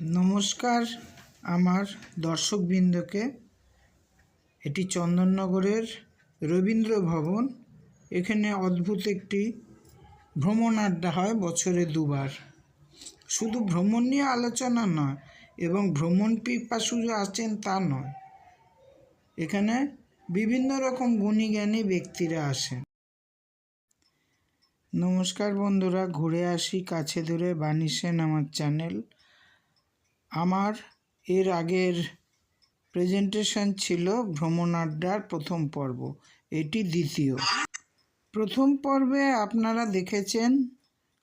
নমস্কার আমার দর্শকবৃন্দকে। এটি চন্দননগরের রবীন্দ্র ভবন। এখানে অদ্ভুত একটি ভ্রমণ আড্ডা হয় বছরে দুবার। শুধু ভ্রমণ নিয়ে আলোচনা নয়, এবং ভ্রমণ পিপাসু যে আছেন তা নয়। এখানে বিভিন্ন রকম গুণী জ্ঞানী ব্যক্তিরা আসেন। নমস্কার বন্ধুরা, ঘুরে আসি কাছে দূরে বানিসেন আমার চ্যানেল। আমার এর আগের প্রেজেন্টেশন ছিল ভ্রমণ আড্ডার প্রথম পর্ব, এটি দ্বিতীয়। প্রথম পর্বে আপনারা দেখেছেন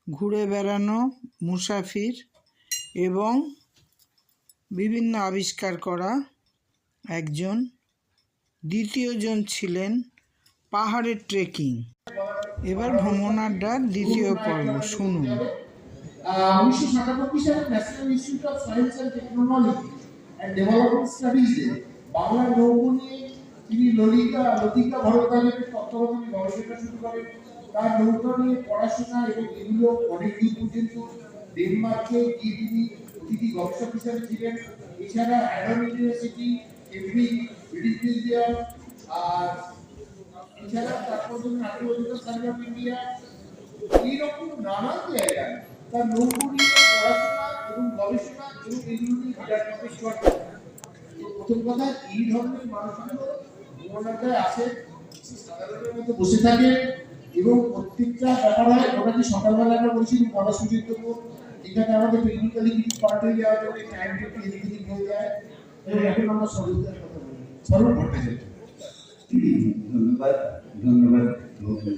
ঘুরে বেড়ানো, মুসাফির এবং বিভিন্ন আবিষ্কার করা একজন। দ্বিতীয়জন ছিলেন পাহাড়ের ট্রেকিং এবার ভ্রমণ আড্ডার দ্বিতীয় পর্ব, শুনুন। উনিশশো সাতানব্বই সালে national institute of science and technology and development স্টাডিজে Bangla নৌকো নিয়ে তিনি ললিতা, লতিকা ভরদ্বাজের তত্ত্বাবধানে গবেষণা শুরু করেন। তার নৌকা নিয়ে পড়াশোনা এবং এগুলো অনেক দূর পর্যন্ত ডেনমার্কে গিয়ে তিনি অতিথি গবেষক হিসাবে ছিলেন। এছাড়া Adam university Cambridge British museum আর এছাড়া তারপর জন্য আর্কিওলজিক্যাল সার্ভে অফ ইন্ডিয়া এইরকম নানান জায়গায় তার নৌকো নিয়ে পড়াশোনা এবং গবেষণা এবং এগুলো বিরাট তো প্রথম কথা, এই ধরনের মানুষগুলো ভ্রমণাড্ডায় আসে সাধারণের বসে থাকে এবং প্রত্যেকটা ব্যাপার হয় ওটা যে সকালবেলা আমরা বলছি কর্মসূচির জন্য এখানে আমাদের টেকনিক্যালি কিছু পার্ট হয়ে যাওয়ার জন্য টাইমটা একটু এদিক হয়ে যায়। এবং এখন আমরা সর্বদার কথা বলি। ভট্টাচার্য ধন্যবাদ। ধন্যবাদ।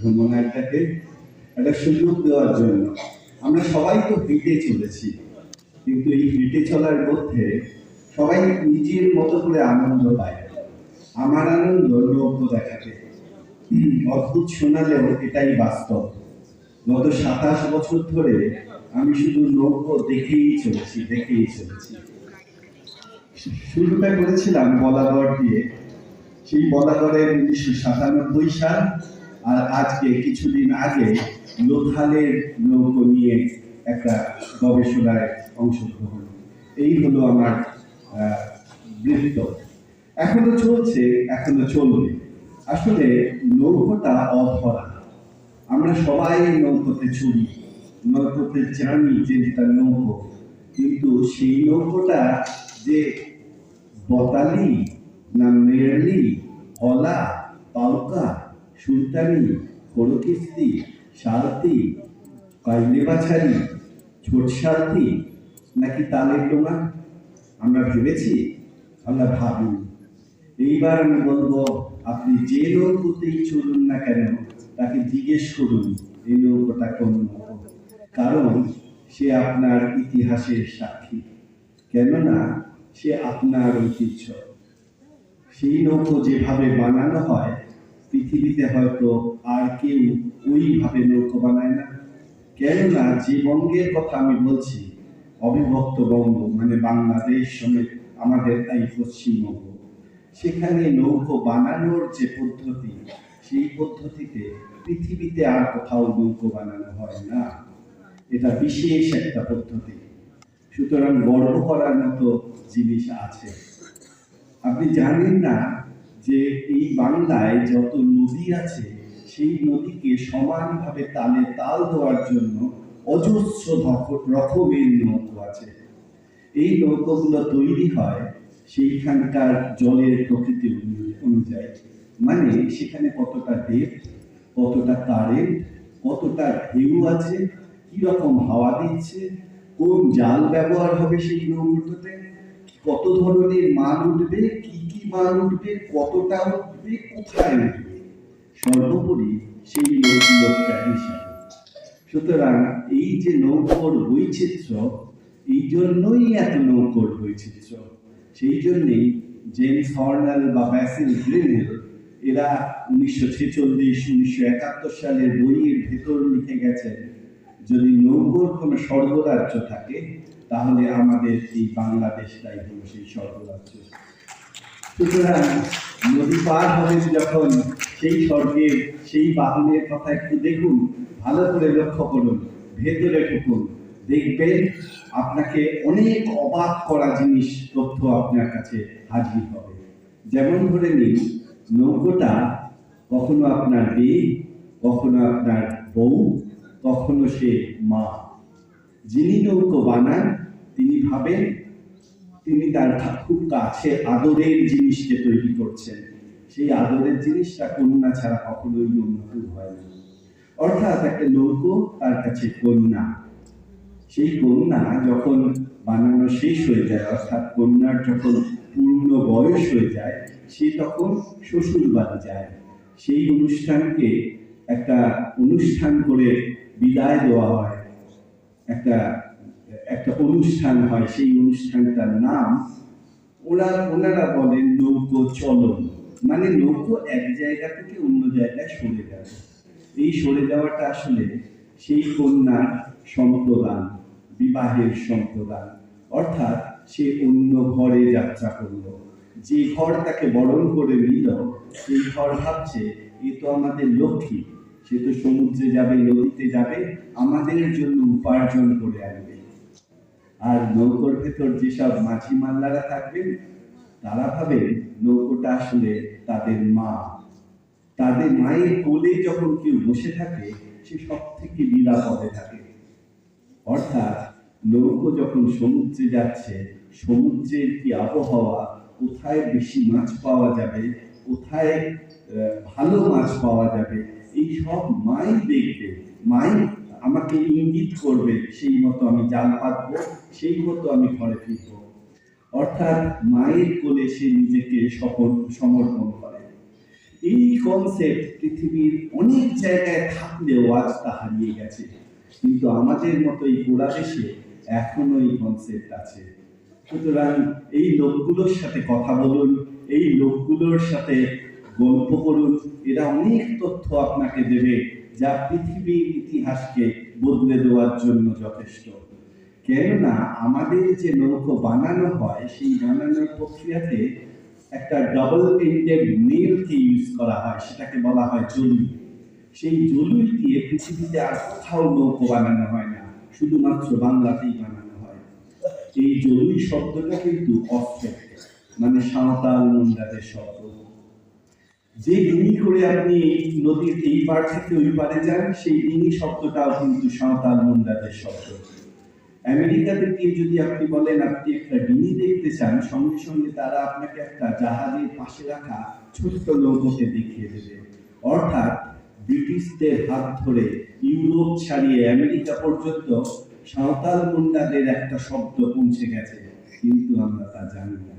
ভ্রমণাটাকে একটা সুযোগ দেওয়ার জন্য। আমরা সবাই তো হেঁটে চলেছি। কিন্তু এই হেঁটে চলার মধ্যে সবাই নিজের মতো করে আনন্দ পায়। আমার আনন্দ লোক দেখাতে। অদ্ভুত শোনালেও এটাই বাস্তব। গত সাতাশ বছর ধরে আমি শুধু নৌকো দেখেই চলেছি দেখেই চলেছি। শুরুটা করেছিলাম বলাগড় দিয়ে। সেই বলাগড়ের উনিশশো সাতানব্বই সাল আর আজকে কিছুদিন আগে লোথালের নৌকো নিয়ে একটা গবেষণায় অংশগ্রহণ। এই হলো আমার বৃত্ত। এখনও চলছে, এখনও চলবে। আসলে নৌকোটা অধরা। আমরা সবাই নৌকোতে চলি নৌকোতে জানি যে এটা নৌকো। কিন্তু সেই নৌকোটা যে বতালি না মেরলি, হলা, পাউকা, সুলতানি খড়কিস্তি শালতি কাইলে বাছারি ছোট শালতি নাকি তালের ডোঙা আমরা ভেবেছি, আমরা ভাবি। এইবার আমি বলব, আপনি যে নৌকোতেই চলুন না কেন, তাকে জিজ্ঞেস করুন, এই নৌকোটা কোন কারণ সে আপনার ইতিহাসের সাক্ষী। কেননা সে আপনার ঐতিহ্য। সেই নৌকো যেভাবে বানানো হয় পৃথিবীতে হয়তো আর কেউ ওইভাবে নৌকো বানায় না। কেননা যে বঙ্গের কথা আমি বলছি, অবিভক্ত বঙ্গ মানে বাংলাদেশ সমেত আমাদের এই পশ্চিমবঙ্গ। সেখানে নৌকো বানানোর যে পদ্ধতি, সেই পদ্ধতিতে পৃথিবীতে আর কোথাও নৌকো বানানো হয় না। এটা বিশেষ একটা পদ্ধতি। সুতরাং গর্ব করার মতো জিনিস আছে। আপনি জানেন না যে এই বাংলায় যত নদী আছে, সেই নদীকে সমানভাবে তালে তাল দেওয়ার জন্য অজস্র রকমের নৌকো আছে। এই নৌকোগুলো তৈরি হয় সেইখানকার জলের প্রকৃতি অনুযায়ী। মানে সেখানে কতটা ডেপ কতটা কারেন্ট, কতটা ঢেউ আছে, কি রকম হাওয়া দিচ্ছে, কোন জাল ব্যবহার হবে সেই নৌকোটাতে, কত ধরনের মান উঠবে, কি মান উঠবে কতটা উঠবে কোথায় উঠবে? সর্বোপরি সেই নৌকুলো ট্র্যাডিশন সুতরাং এই যে নৌকোর বৈচিত্র্য, এই জন্যই এত নৌকোর বৈচিত্র্য। সেই জন্যেই জেমস হর্নাল বা ব্যাসিল গ্রিনেল, এরা উনিশশো ছেচল্লিশ, উনিশশো একাত্তর সালের বইয়ের ভেতর লিখে গেছেন, যদি নৌকোর কোনো স্বর্গরাজ্য থাকে, তাহলে আমাদের এই বাংলাদেশটাই হলো সেই স্বর্গরাজ্য। সুতরাং নদী পার হবেন যখন সেই স্বর্গের সেই বাহনের কথা একটু দেখুন, ভালো করে লক্ষ্য করুন, ভেতরে ঢুকুন। দেখবেন আপনাকে অনেক অবাক করা জিনিস তথ্য আপনার কাছে হাজির হবে। যেমন ধরে নিন, নৌকোটা কখনো আপনার মেয়ে, কখনো আপনার বউ, কখনো সে মা। যিনি নৌকো বানান, তিনি ভাবেন তিনি তার খুব কাছে আদরের জিনিসকে তৈরি করছেন। সেই আদরের জিনিসটা কন্যা ছাড়া কখনোই উন্নত হয় না। অর্থাৎ একটা নৌকো তার কাছে কন্যা। সেই কন্যা যখন বানানো শেষ হয়ে যায়, অর্থাৎ কন্যার যখন পূর্ণ বয়স হয়ে যায়, সে তখন শ্বশুর বাড়ি যায়। সেই অনুষ্ঠানকে একটা অনুষ্ঠান করে বিদায় দেওয়া হয়। একটা একটা অনুষ্ঠান হয়, সেই অনুষ্ঠানটার নাম ওরা ওনারা বলেন নৌকো চলন। মানে নৌকো এক জায়গা থেকে অন্য জায়গায় সরে যাবে এই সরে যাওয়াটা আসলে সেই কন্যার সম্প্রদান, বিবাহের সম্প্রদান। অর্থাৎ সে অন্য ঘরে যাত্রা করল। যে ঘর তাকে বরণ করে নিল, সেই ঘর ভাবছে, এ তো আমাদের লক্ষ্মী। সে তো সমুদ্রে যাবে, নদীতে যাবে, আমাদের জন্য উপার্জন করে আনবে আর নৌকোর ভেতর যেসব মাঝি মাল্লারা থাকবেন, তারা ভাবে নৌকোটা আসলে তাদের মা। তাদের মায়ের কোলে যখন কেউ বসে থাকে, সে সব থেকে নিরাপদে থাকে। অর্থাৎ নৌকো যখন সমুদ্রে যাচ্ছে, সমুদ্রের কি আবহাওয়া, কোথায় বেশি মাছ পাওয়া যাবে, কোথায় ভালো মাছ পাওয়া যাবে, এই সব মাই দেখবে। মাই আমাকে ইঙ্গিত করবে, সেই মতো আমি জাল পাতবো। সেই মতো আমি ঘরে ফিরবো। অর্থাৎ মায়ের কোলে সে নিজেকে সফল সমর্পণ করে। এই কনসেপ্ট পৃথিবীর অনেক জায়গায় থাকলেও আজ তা হারিয়ে গেছে। কিন্তু আমাদের মতো এই গোড়া দেশে এখনও এই কনসেপ্ট আছে। সুতরাং এই লোকগুলোর সাথে কথা বলুন, এই লোকগুলোর সাথে গল্প করুন। এরা অনেক তথ্য আপনাকে দেবে যা পৃথিবীর ইতিহাসকে বদলে দেওয়ার জন্য যথেষ্ট। কেননা আমাদের যে নৌকো বানানো হয়, সেই বানানোর প্রক্রিয়াতে একটা ডাবল এন্ডেড নেলকে ইউজ করা হয়, সেটাকে বলা হয় জলুই। সেই জলুই দিয়ে পৃথিবীতে আর কোথাও নৌকো বানানো হয় না, শুধুমাত্র বাংলাতেই বানানো হয়। এই জলুই শব্দটা কিন্তু অস্ট্রেক মানে সাঁওতাল মুন্ডাদের শব্দ। যে ডিঙি করে আপনি নদীর এই পার থেকে ওই পারে যান, সেই ডিঙি শব্দটাও কিন্তু সাঁওতাল মুন্ডাদের শব্দ। আমেরিকাতে গিয়ে যদি আপনি বলেন, আপনি একটা ডিঙি দেখতে চান, সঙ্গে সঙ্গে তারা আপনাকে একটা জাহাজের পাশে রাখা ছোট্ট নৌকোকে দেখিয়ে দেবে। অর্থাৎ ব্রিটিশদের হাত ধরে ইউরোপ ছাড়িয়ে আমেরিকা পর্যন্ত সাঁওতাল মুন্ডাদের একটা শব্দ পৌঁছে গেছে, কিন্তু আমরা তা জানি না।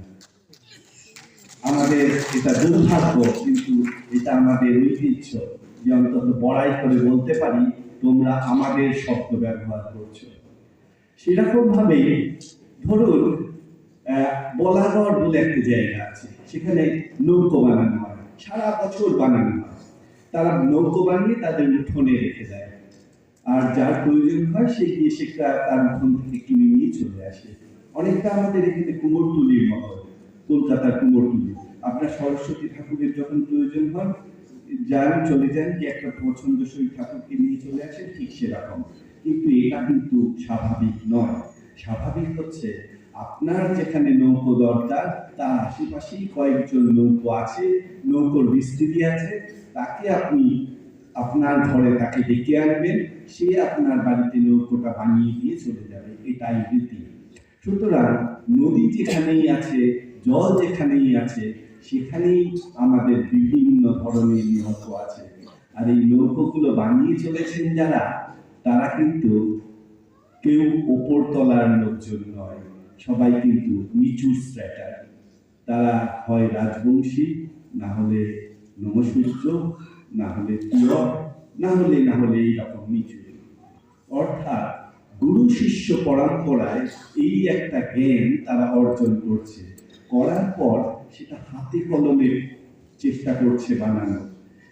আমাদের এটা দুর্ভাগ্য, কিন্তু এটা আমাদের ঐতিহ্য যে অন্তত বড়াই করে বলতে পারি, তোমরা আমাদের শব্দ ব্যবহার করছ। সেরকম ভাবে ধরুন বলাগড় বলে একটা জায়গা আছে, সেখানে নৌকো বানানো হয়, সারা বছর বানানো হয়। তারা নৌকো বানিয়ে তাদের উঠোনে রেখে দেয়। আর যার প্রয়োজন হয়, সে গিয়ে সেটা তার উঠোন থেকে কিনে নিয়ে চলে আসে। অনেকটা আমাদের এখানে কুমোর কুমোরটুলির মতো, কলকাতার কুমোর কুমোরটুলি। আপনার সরস্বতী ঠাকুরের যখন প্রয়োজন হয়, যান, চলে যান, কি একটা পছন্দসই ঠাকুরকে নিয়ে চলে আসে ঠিক সেরকম। কিন্তু এটা কিন্তু স্বাভাবিক নয়। স্বাভাবিক হচ্ছে আপনার যেখানে নৌকো দরকার, তার আশেপাশেই কয়েকজন নৌকো আছে, নৌকোর মিস্ত্রি আছে, তাকে আপনি আপনার ঘরে তাকে ডেকে আনবেন, সে আপনার বাড়িতে নৌকোটা বানিয়ে দিয়ে চলে যাবে, এটাই রীতি। সুতরাং নদী যেখানেই আছে, জল যেখানেই আছে, সেখানেই আমাদের বিভিন্ন ধরনের নৌকো আছে। আর এই নৌকোগুলো বানিয়ে চলেছেন যারা তারা কিন্তু কেউ ওপর তলার লোকজন নয়, সবাই কিন্তু নিচু স্ট্র্যাটার তারা হয় রাজবংশী, না হলে নমসূত্র না হলে তিলক, না হলে না হলে এইরকম নিচু। অর্থাৎ গুরু শিষ্য পরম্পরায় এই একটা জ্ঞান তারা অর্জন করছে। করার পর সেটা হাতে কলমে চেষ্টা করছে বানানো।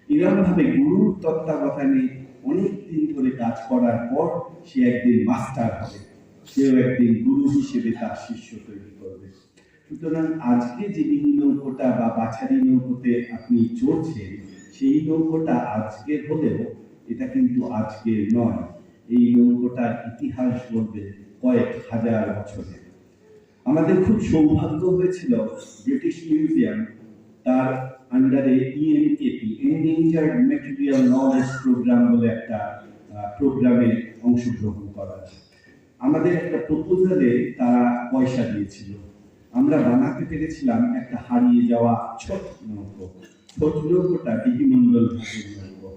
এরকম ভাবে গুরুর তত্ত্বাবধানে অনেক দিন ধরে কাজ করার পর সে একদিন মাস্টার হবে। সেও একদিন গুরু হিসেবে তার শিষ্য তৈরি করবে। সুতরাং আজকে যে ডিঙি নৌকোটা বা বাছারি নৌকোতে আপনি চড়ছেন, সেই নৌকোটা আজকের হলেও এটা কিন্তু আজকের নয়। এই নৌকোটার ইতিহাস বলবে কয়েক হাজার বছরের। আমাদের খুব সৌভাগ্য হয়েছিল ব্রিটিশ মিউজিয়াম তার আন্ডারে ENKP endangered material knowledge programme বলে একটা প্রোগ্রামে অংশগ্রহণ করা আমাদের একটা প্রপোজালে তারা পয়সা দিয়েছিল। আমরা বানাতে পেরেছিলাম একটা হারিয়ে যাওয়া ছোট নৌকো। ছোট নৌকোটা বিধিমণ্ডল ঘাটের নৌকো।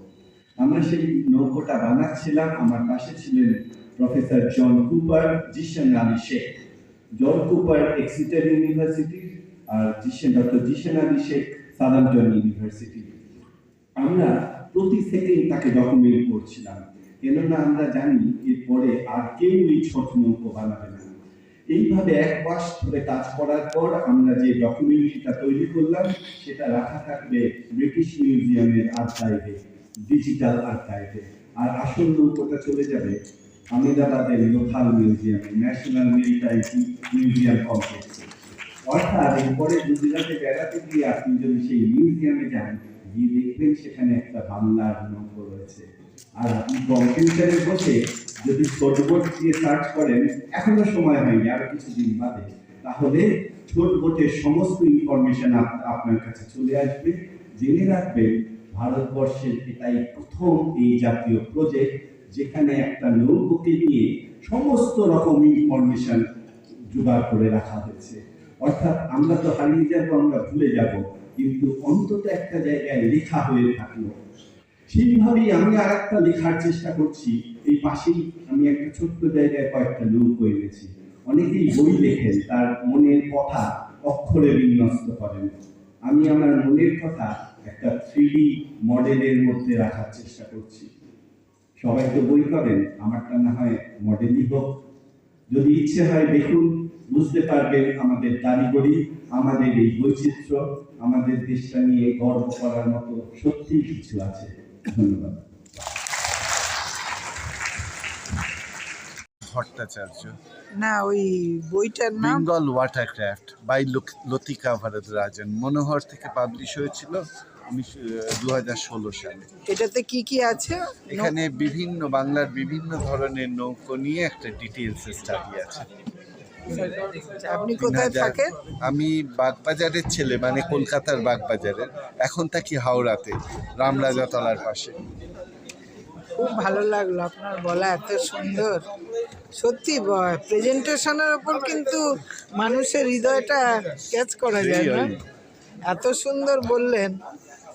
আমরা সেই নৌকোটা বানাচ্ছিলাম, আমার পাশে ছিলেন professor John Cooper, Zeeshan Ali Sheikh. John Cooper Exeter university, আর Zeeshan, doctor Zeeshan Ali Sheikh Southampton university আমরা প্রতি সেকেন্ড তাকে ডকুমেন্ট করছিলাম। কেননা আমরা জানি এরপরে আর কেউ এই ছোট নৌকো বানাবে না। এইভাবে এক মাস ধরে কাজ করার পর আমরা যে ডকুমেন্টারিটা তৈরি করলাম, সেটা রাখা থাকবে ব্রিটিশ মিউজিয়ামের আর্কাইভে ডিজিটাল আর্কাইভে আর আসল নৌকোটা চলে যাবে আমেদাবাদের লোকাল মিউজিয়ামে ন্যাশনাল মেরিটাইম মিউজিয়াম কমপ্লেক্সে অর্থাৎ এরপরে গুজরাটে বেড়াতে গিয়ে আপনি যদি সেই মিউজিয়ামে যান, গিয়ে দেখবেন সেখানে একটা বাংলার নৌকো রয়েছে। আর আপনি কম্পিউটারে বসে যদি ছোটবোট দিয়ে সার্চ করেন, এখনও সময় হয়নি, আরও কিছুদিন বাদে, তাহলে ছোট বোটের সমস্ত ইনফরমেশন আপনার কাছে চলে আসবে। জেনে রাখবেন, ভারতবর্ষের এটাই প্রথম এই জাতীয় প্রজেক্ট যেখানে একটা নৌকোকে নিয়ে সমস্ত রকম ইনফরমেশন জোগাড় করে রাখা হয়েছে। অর্থাৎ আমরা তো হারিয়ে যাব, আমরা ভুলে যাব। কিন্তু অন্তত একটা জায়গায় লেখা হয়ে থাকল। সেইভাবেই আমি আর একটা লেখার চেষ্টা করছি। এই পাশেই আমি একটা ছোট্ট জায়গায় কয়েকটা নৌকো এনেছি। অনেকেই বই লেখেন, তার মনের কথা অক্ষরে বিন্যস্ত করেন। আমি আমার মনের কথা একটা থ্রি মডেলের মধ্যে রাখার চেষ্টা করছি। সবাই তো বই করেন আমারটা না হয় মডেলই হোক। যদি ইচ্ছে হয় দেখুন বুঝতে পারবেন আমাদের কারিগরি আমাদের এই বৈচিত্র্য আমাদের দেশটা নিয়ে গর্ব করার মতো সত্যি কিছু আছে। ধন্যবাদ। ভট্টাচার্য। না ওই বইটার নাম? বেঙ্গল ওয়াটারক্রাফট বাই লতিকা ভারতরাজন মনোহর থেকে পাবলিশ হয়েছিল দু হাজার ষোলো সালে। এটাতে কি কি আছে? এখানে বিভিন্ন বাংলার বিভিন্ন ধরনের নৌকো নিয়ে একটা ডিটেলস স্টাডি আছে। আপনি কোথায় থাকেন? আমি বাগবাজারের ছেলে মানে কলকাতার বাগবাজারের। এখন থাকি হাওড়াতে রামরাজাতলার পাশে। খুব ভালো লাগল আপনার বলা এত সুন্দর। সত্যি প্রেজেন্টেশনের ওপর কিন্তু মানুষের হৃদয়টা ক্যাচ করা যায় না। এত সুন্দর বললেন।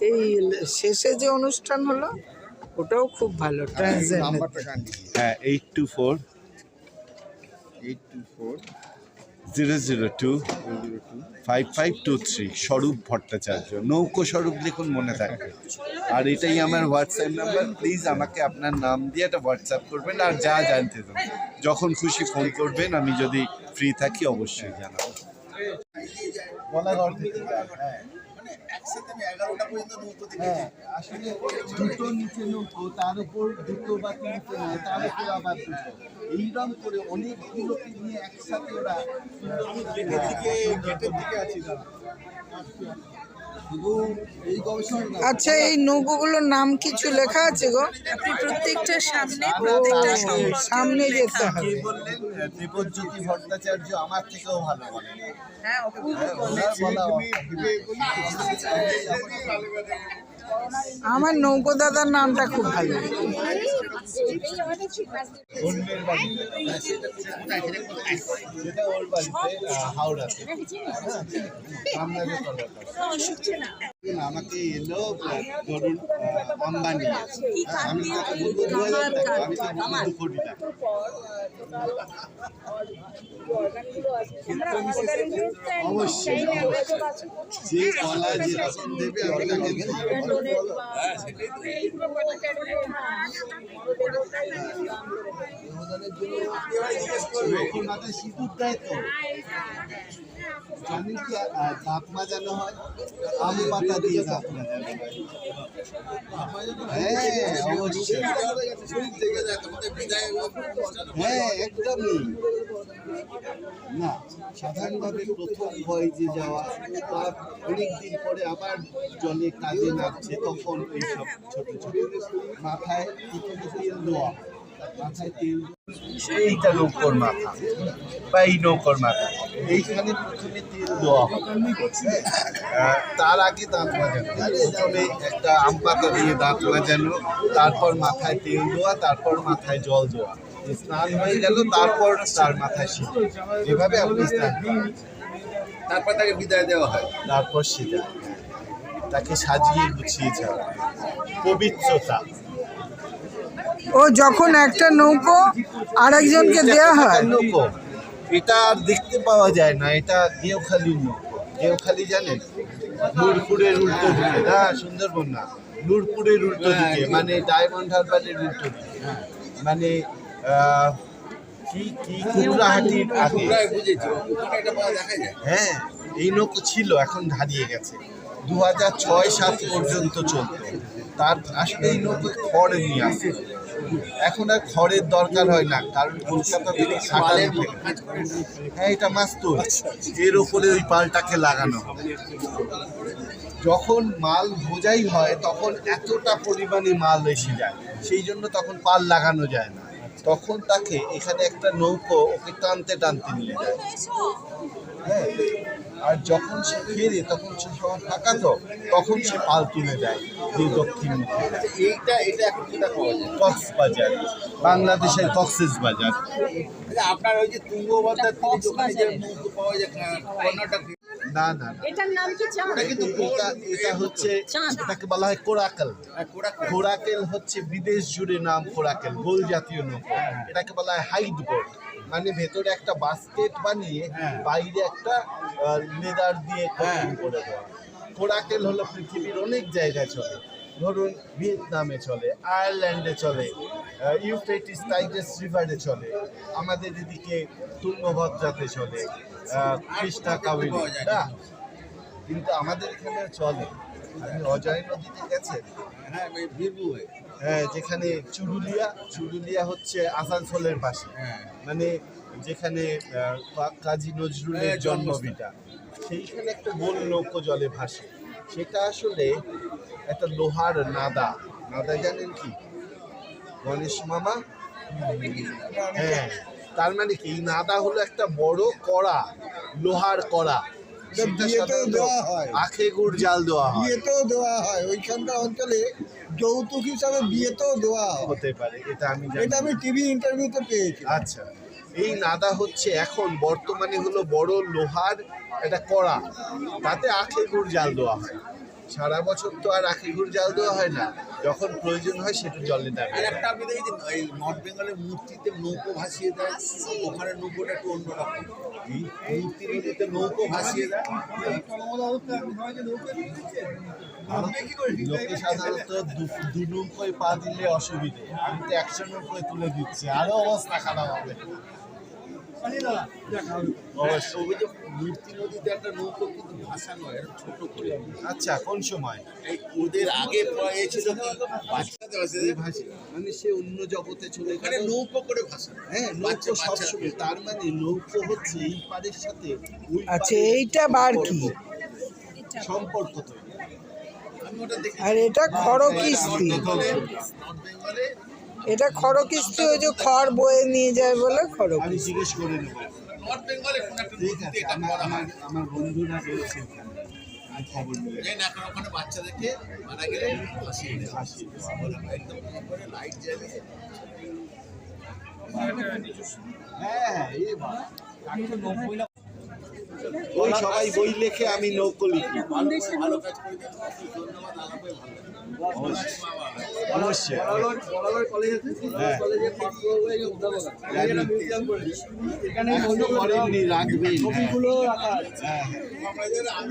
এই শেষে যে অনুষ্ঠান হলো ওটাও খুব ভালো হ্যাঁ eight two four eight two four zero zero two five five two three Swarup Bhattacharya নৌকো স্বরূপ লিখুন, মনে থাকবে আর এটাই আমার হোয়াটসঅ্যাপ নাম্বার প্লিজ আমাকে আপনার নাম দিয়ে একটা হোয়াটসঅ্যাপ করবেন আর যা জানতে চান যখন খুশি ফোন করবেন, আমি যদি ফ্রি থাকি, অবশ্যই জানাব। হ্যাঁ হ্যাঁ আসলে দুটো নিচে নৌকো তার উপর দুটো বা তিনটে নয় তার উপর আবার দুটো। এইরকম করে অনেকগুলোকে নিয়ে একসাথে ওরা গেটের দিকে গেটের দিকে আছি। গবেষণা না, আচ্ছা এই নৌকোগুলোর নাম কিছু লেখা আছে গো? আপনি প্রত্যেকটা সামনে প্রত্যেকটা সামনে যেতে হবে। দেবজ্যোতি ভট্টাচার্য আমার থেকেও ভালো হ্যাঁ আমার নৌকো দাদার নামটা খুব ভালো। আমাকে এলো ধরুন আমি অবশ্যই। যে কলা, যে রকম দেবে। সিঁদুর দেয় তো। জানেন কি দাঁত মাজানো হয় আম পাতা দিয়ে দাঁত মাজানো হয়। হ্যাঁ হ্যাঁ একদমই না সাধারণভাবে প্রথম ভয়েজে যাওয়া বা অনেক দিন পরে আবার জলে কাজে নামছে তখন এইসব ছোট ছোট মাথায় দেওয়া নৌকর মাথা, বা এই নৌকর মাথা। এইখানে প্রথমে তেল দেওয়া হয়। হ্যাঁ? তার আগে দাঁত প্রথমে একটা আম পাতা দিয়ে দাঁত মাজানো, তারপর মাথায় তেল দেওয়া, তারপর মাথায় জল দেওয়া। স্নান হয়ে গেল, তারপর তার মাথায় শীত। এভাবে আপনি স্নান তারপর তাকে বিদায় দেওয়া হয়। তারপর সেটা। তাকে সাজিয়ে গুছিয়ে যাওয়া পবিত্রতা। ও যখন একটা নৌকো আরেকজনকে দেয়া হয়? নৌকো। এটা আর দেখতে পাওয়া যায় না এটা গেওখালির নৌকো। গেওখালি জানেন? নূরপুরের উল্টো দিকে না সুন্দরবন না। নূরপুরের উল্টো দিকে মানে ডায়মন্ড হারবারের উল্টো দিকে। মানে আহ, কি কি কুমড়াহাটির আগে। প্রায় বুঝেছি ওখানে এটা পাওয়া দেখা যায়। হ্যাঁ এই নৌকো ছিল এখন হারিয়ে গেছে। দু হাজার ছয় সাত পর্যন্ত চলতো। তার আসলে এই নৌকো খড় নিয়ে আসে। এখন আর খড়ের দরকার হয় না কারণ কলকাতা থেকে সাটালে হ্যাঁ এটা মাস্তুল এর ওপরে ওই পালটাকে লাগানো। হবে যখন মাল বোঝাই হয় তখন এতটা পরিমাণে মাল এসে যায় সেই জন্য তখন পাল লাগানো যায় না। তখন তাকে এখানে একটা নৌকো ওকে টানতে টানতে নিয়ে যায়। হ্যাঁ। আর যখন সে ফেরে তখন সে সময় ফাঁকা তো তখন সে পাল তুলে দেয় যে দক্ষিণ মুখে। এইটা এটা এখন যেটা পাওয়া যায়? কক্সবাজার বাংলাদেশের কক্সেস বাজার আচ্ছা, আপনার ওই যে তুঙ্গভদ্রার থেকে দোকানে যে নৌকো পাওয়া যায় কর্ণাটক না না না। এটার নাম কি চাঁদ এটা কিন্তু এটা হচ্ছে এটাকে বলা হয় কোরাকেল। কোরাকেল। হচ্ছে বিদেশ জুড়ে নাম কোরাকেল গোল জাতীয় নৌকা। এটাকে বলা হয় হাইড বোট মানে ভেতরে একটা বাস্কেট বানিয়ে বাইরে একটা লেদার দিয়ে কোটিং করে দেওয়া। কোরাকেল হলো পৃথিবীর অনেক জায়গায় চলে। ধরুন ভিয়েতনামে চলে আয়ারল্যান্ডে চলে ইউফ্রেটিস টাইগ্রেস রিভারে চলে আমাদের এদিকে তুঙ্গভদ্রাতে চলে কৃষ্ণা কাবেরী না কিন্তু আমাদের এখানে চলে। আপনি অজয় নদীতে গেছেন। হ্যাঁ ওই ভিভু হ্যাঁ যেখানে চুরুলিয়া চুরুলিয়া হচ্ছে আসানসোলের পাশে। হ্যাঁ। মানে যেখানে কাজী নজরুলের হ্যাঁ, জন্মভিটা। সেইখানে একটা গোল নৌকো জলে ভাসে। সেটা আসলে একটা লোহার নাদা। নাদা জানেন কি? গণেশ মামা? হ্যাঁ তার মানে কি? নাদা হলো একটা বড় কড়া লোহার কড়া। বিয়েতেও দেওয়া হয়। আখে গুড় জাল দেওয়া হয়। বিয়েতেও দেওয়া হয়। ওইখানকার অঞ্চলে যৌতুক হিসাবে বিয়েতেও দেওয়া হতে পারে এটা আমি এটা আমি টিভি ইন্টারভিউতে পেয়েছি। আচ্ছা এই নাদা হচ্ছে এখন বর্তমানে হলো বড় লোহার একটা কড়া। তাতে আখে গুড় জাল দেওয়া হয়। সারা বছর তো আর আখে গুড় জাল দেওয়া হয় না। যখন প্রয়োজন হয় সেটা জলে আর একটা আপনি দেখেছেন এই নর্থ বেঙ্গলের মূর্তিতে নৌকো ভাসিয়ে দেয় ওখানে নৌকোটা একটু অন্যরকম এই মূর্তি নদীতে নৌকো ভাসিয়ে দেয়। লোকে সাধারণত দু- নৌকোয় পা দিলে অসুবিধে। আমি তো একশো নৌকোয় তুলে দিচ্ছি। আরও অবস্থা খারাপ হবে। মূর্তি নদীতে একটা নৌকো কিন্তু ভাসানো হয় ছোট করে আচ্ছা কোন সময়? এই ওদের আগে পড়ে ছিল কি বাচ্চাদের আছে এই ভাষা মানে সে অন্য জগতে চলে গেল। নৌকো করে ভাসা। হ্যাঁ নৌকো সবসময় তার মানে নৌকো হচ্ছে এই পাড়ের সাথে আচ্ছা এইটা বার কি? সম্পর্ক। তৈরি। আমি ওটা দেখি আর এটা নর্থ বেঙ্গলে এটা খড়কিস্তি ওই যে খড় বয়ে নিয়ে যায় বলে আমি খড়কিস্তি জিজ্ঞেস করে নেব। নর্থ বেঙ্গলে কোন একটা নদীতে এটা করা হয় আমার বন্ধুরা রয়েছে ওখানে আমি খবর না কারণ ওখানে বাচ্চাদেরকে মারা গেলে ভাসিয়ে দেয় ভাসিয়ে দেওয়া। ওরা একদম করে লাইট জ্বালিয়ে হ্যাঁ এই বাবা। ওই সবাই বই লেখে আমি নৌকো লিখি। ভালো কাজ করে ধন্যবাদ আলাপে ভালো। অবশ্যই।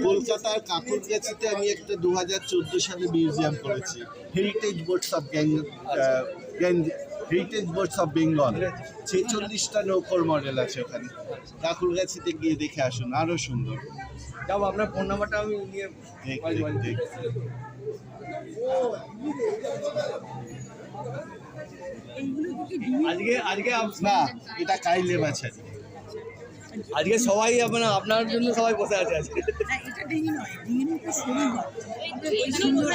কলকাতার কাকুরগাছিতে আমি একটা দু হাজার চোদ্দ সালে মিউজিয়াম করেছি। Heritage boards of gang heritage boards of Bengal ছেচল্লিশটা নৌকোর মডেল আছে ওখানে। কাকুরগাছিতে গিয়ে দেখে আসুন আরও সুন্দর। যাব আপনার ফোন নাম্বারটা আমি নিয়ে আজকে আজকে না এটা কাইলে বাছারি আজকে। সবাই মানে আপনার জন্য সবাই বসে আছে আজকে। হয় ওই সুন্দর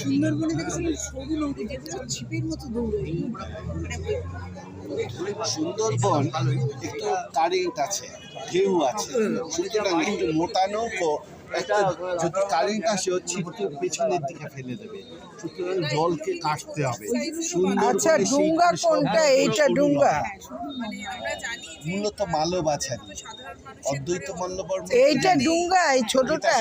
সুন্দরবনে দেখেছিলাম সরু নদী যেটা ছিপের মতো দৌড়ে মানে সুন্দরবন একটু কারেন্ট আছে ঢেউ আছে সুতরাং একটু মোটা নৌকো একটা যদি কারেন্ট আসে পেছনের দিকে ফেলে দেবে। সুতরাং জলকে কাটতে হবে। আচ্ছা ডুঙ্গা কোনটা? এইটা ডুঙ্গা? নয়। মানে মূলত সাধারণ অদ্বৈত মল্লবর্ম এইটা ডুঙ্গা এই ছোটটা?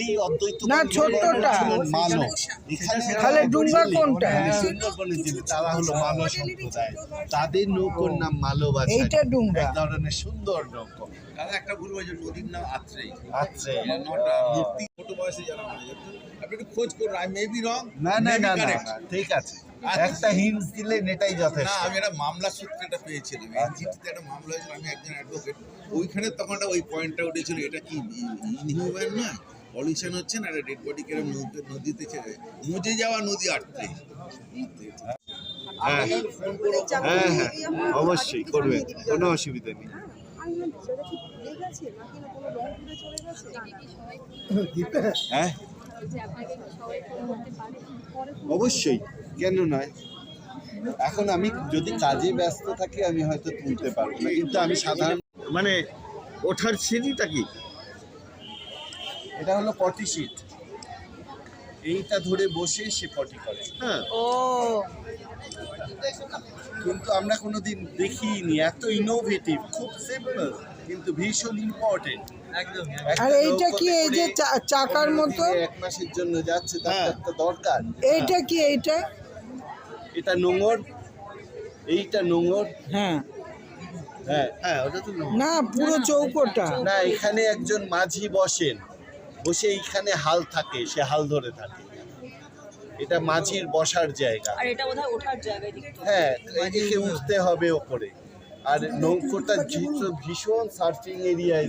এই অদ্বৈত না, ছোট্টটা। ছিলেন এখানে তাহলে ডুঙ্গা কোনটা? হ্যাঁ, সুন্দরবনে যে তারা হলো মানব সম্প্রদায়। তাদের নৌকোর নাম মালবাছারি এইটা ডুঙ্গা। এক ধরনের সুন্দর নৌকো। দাদা একটা ভুল হয়েছে নদীর নাম আত্রেই আচ্ছা মূর্তি ছোট বয়সে যারা মারা যেত আপনি একটু খোঁজ করুন আই মে বি রং না না না না না, ঠিক আছে। একটা হিন্স দিলেন এটাই না আমি একটা মামলা সূত্রে এটা পেয়েছিলাম। এই একটা মামলা হয়েছিল আমি একজন অ্যাডভোকেট ওইখানে তখন ওই পয়েন্টটা উঠেছিল এটা কি ইনহিউম্যান নয়? পলিউশন হচ্ছে না একটা ডেড বডি কেরম নদী- নদীতে ছেড়ে মুজে যাওয়া নদী আটত্রিশ হ্যাঁ। হ্যাঁ হ্যাঁ অবশ্যই করবেন কোনো অসুবিধা নেই। হ্যাঁ। অবশ্যই। কেন নয়? এখন আমি যদি কাজে ব্যস্ত থাকি আমি হয়তো তুলতে পারব না। কিন্তু আমি সাধারণ মানে ওঠার সিঁড়িটা কি? এটা হলো পটি সিট এইটা ধরে বসে সে পটি করে। হ্যাঁ। ও। কিন্তু আমরা কোনোদিন দেখিনি এত ইনোভেটিভ খুব সিম্পল কিন্তু ভীষণ ইম্পর্টেন্ট আর এইটা কি এই যে চাকার মতো? এক মাসের জন্য যাচ্ছে তার হ্যাঁ। তো দরকার। এইটা কি এইটা? এটা নোংর এইটা নোংর হ্যাঁ। হ্যাঁ হ্যাঁ ওটা তো না পুরো চৌকোটা। না এখানে একজন মাঝি বসেন। বসে এইখানে হাল থাকে সে হাল ধরে থাকে। এটা মাঝির বসার জায়গা। আর এটা বোধহয় ওঠার হ্যাঁ এদিকে উঠতে হবে ওপরে। আর নৌকোটা ভীষণ ভীষণ সার্ফিং এরিয়ায়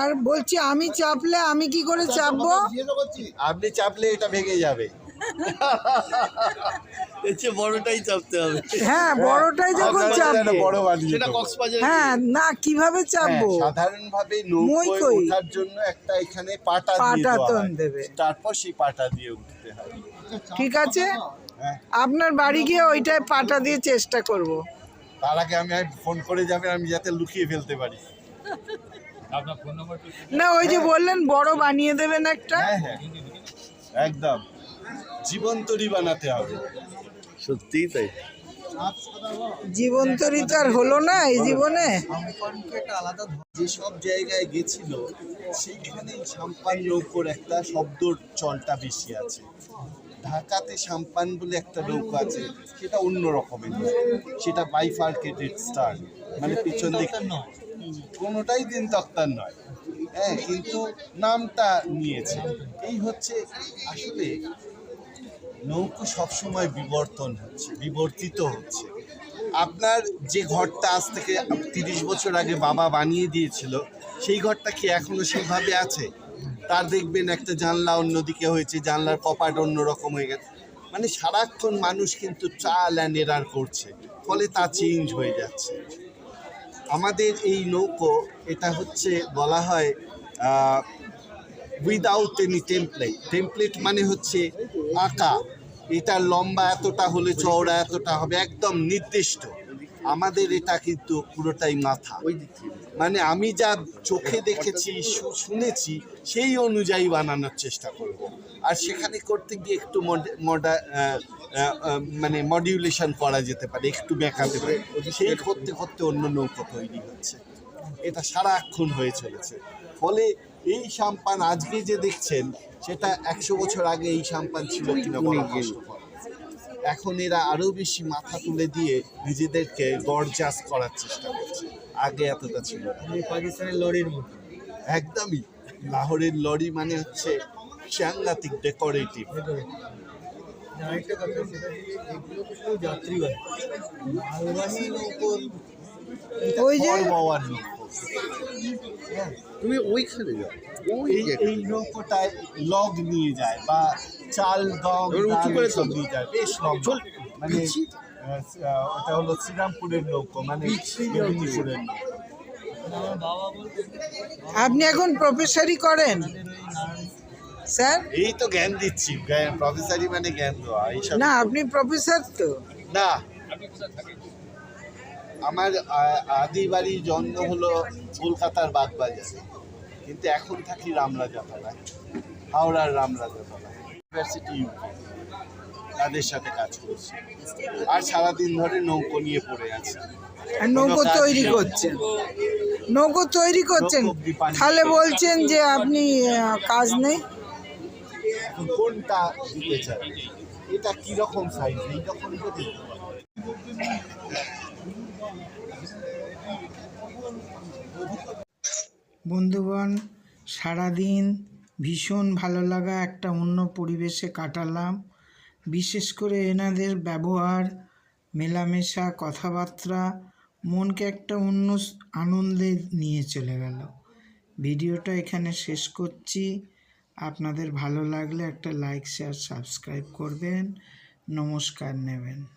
আর বলছি আমি চাপলে আমি কি করে চাপবো? আপনি চাপলে এটা ভেঙে যাবে। এর বড়টাই চাপতে হবে। হ্যাঁ বড়টাই যখন চাপবো। বড় বানিয়ে সেটা দেবো। হ্যাঁ না কীভাবে চাপবো? হ্যাঁ, সাধারণভাবে নৌকোয়? ওঠার জন্য একটা এখানে পাটা দিয়ে হয়। দেবে। তারপর সেই পাটা দিয়ে উঠতে হয়। ঠিক আছে? হ্যাঁ। আপনার বাড়ি গিয়ে ওইটায় পাটা দিয়ে চেষ্টা করব। তার আগে আমি ফোন করে যাবেন আমি যাতে লুকিয়ে ফেলতে পারি। না ওই যে বললেন বড় বানিয়ে দেবেন একটা। হ্যাঁ হ্যাঁ। একদম। জীবন্তরী বানাতে হবে। সত্যিই তাই। জীবন্তরী তো আর হলো না এই জীবনে। যেসব জায়গায় গেছিল সেইখানেই সাম্পান নৌকোর একটা শব্দর চলটা বেশি আছে। ঢাকাতে সাম্পান বলে একটা নৌকা আছে সেটা অন্য রকমের সেটা বাইফার্কেটেড স্টার মানে পেছন দিকে। কোনোটাই দিন তক্তার নয়। হ্যাঁ কিন্তু নামটা নিয়েছে। এই হচ্ছে আসলে নৌকো সবসময় বিবর্তন হচ্ছে বিবর্তিত হচ্ছে। আপনার যে ঘরটা আজ থেকে তিরিশ বছর আগে বাবা বানিয়ে দিয়েছিল সেই ঘরটা কি এখনও সেইভাবে আছে? তার দেখবেন একটা জানলা অন্যদিকে হয়েছে, জানলার কপাট অন্যরকম হয়ে গেছে। মানে সারাক্ষণ মানুষ কিন্তু চাল অ্যান্ড এরার করছে, ফলে তা চেঞ্জ হয়ে যাচ্ছে। আমাদের এই নৌকো, এটা হচ্ছে বলা হয় উইদাউট এনি টেমপ্লেট টেমপ্লেট মানে হচ্ছে আঁকা। এটার লম্বা এতটা হলে, চওড়া এতটা হবে, একদম নির্দিষ্ট। আমাদের এটা কিন্তু পুরোটাই মাথা। মানে আমি যা চোখে দেখেছি শুনেছি সেই অনুযায়ী বানানোর চেষ্টা করব। আর সেখানে করতে গিয়ে একটু মড- মানে মডিউলেশন করা যেতে পারে একটু বেঁকাতে পারে। সেই করতে করতে অন্য নৌকো তৈরি হচ্ছে। এটা সারাক্ষণ হয়ে চলেছে। ফলে এই সাম্পান আজকে যে দেখছেন সেটা একশো বছর আগে এই সাম্পান ছিল কিনা বলা এখন এরা আরও বেশি মাথা তুলে দিয়ে নিজেদেরকে গরজাস করার চেষ্টা করছে। আগে এতটা ছিল পাকিস্তানের লরির মতো। একদমই। লাহোরের লরি মানে হচ্ছে সাংঘাতিক ডেকোরেটিভ আরেকটা কথা সেটা এগুলো তো শুধু যাত্রীবাহী মালবাহী নৌকো ওই যে নৌকো। তুমি ওইখানে যাও। এই এই নৌকোটায় লগ নিয়ে যায় বা চাল এবার উঁচু করে সব তোলো। যায়। বেশ লম্বা। মানে ওটা হলো শ্রীরামপুরের নৌকো মানে মেদিনীপুরের আপনি এখন প্রফেসরই করেন? স্যার? এই তো জ্ঞান দিচ্ছি। প্রফেসরই মানে জ্ঞান দেওয়া এইসব। না আপনি প্রফেসর তো। না। আমার আদি বাড়ি জন্ম হলো কলকাতার বাগবাজারে। কিন্তু এখন থাকি রামরাজাতলায় হাওড়ার রামরাজাতলায় ইউনিভার্সিটি ইউকে তাদের সাথে কাজ করছি। আর সারাদিন ধরে নৌকো নিয়ে পড়ে আছি। আর নৌকো তৈরি করছেন? নৌকো তৈরি করছেন? তাহলে বলছেন যে আপনি কাজ নেই? কোনটা দিতে চাই এটা কীরকম সাইজ দিতে বন্ধুগণ সারাদিন ভীষণ ভালো লাগা একটা অন্য পরিবেশে কাটালাম। বিশেষ করে এনাদের ব্যবহার, মেলামেশা, কথাবার্তা, মনকে একটা অন্য আনন্দে নিয়ে চলে গেল। ভিডিওটা এখানে শেষ করছি। আপনাদের ভালো লাগলে একটা লাইক, শেয়ার, সাবস্ক্রাইব করবেন। নমস্কার নেবেন।